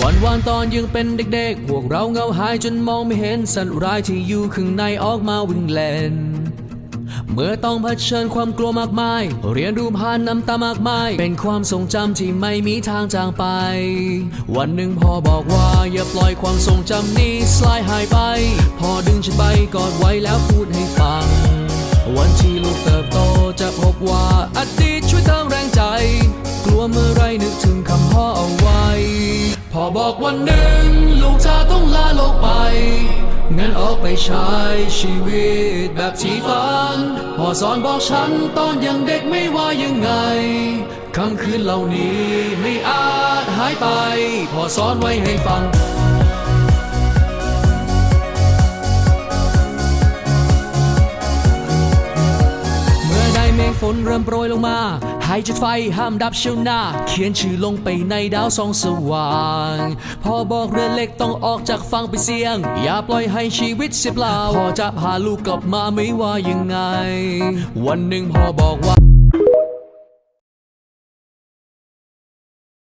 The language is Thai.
วันวานตอนยังเป็นเด็กๆ พวกเราเงาหายจนมองไม่เห็นสัตว์ร้ายที่อยู่ข้างในออกมาวิ่งเล่น เมื่อต้องเผชิญความกลัวมากมาย เรียนรู้ผ่านน้ำตามากมาย เป็นความทรงจำที่ไม่มีทางจางไป วันหนึ่งพ่อบอกว่าอย่าปล่อยความทรงจำนี้สลายหายไปพ่อดึงฉันไปกอดไว้แล้วพูดให้ฟัง วันที่ลูกเติบโตจะพบว่าอดีตช่วยเติมแรงใจ กลัวเมื่อไรนึกถึงคำพ่อเอาไว้ พ่อบอกวันหนึ่ง ลูกจะต้องลาโลกไป งั้นออกไปใช้ชีวิตแบบที่ฝันพ่อสอนบอกฉันตอนยังเด็กไม่ว่ายังไงคำคืนเหล่านี้ไม่อาจหายไปพ่อสอนไว้ให้ฟัง นเริ่มโปรยลงมาให้จุดไฟห้ามดับเชียวหน้า เขียนชื่อลงไปในดาวส่องสว่างพ่อบอกเรือเล็กต้องออกจากฝั่งไปเสี่ยง อย่าปล่อยให้ชีวิตเสียเปล่าพ่อจะพาลูกกลับมาไม่ว่ายังไง วันหนึ่งพ่อบอกว่า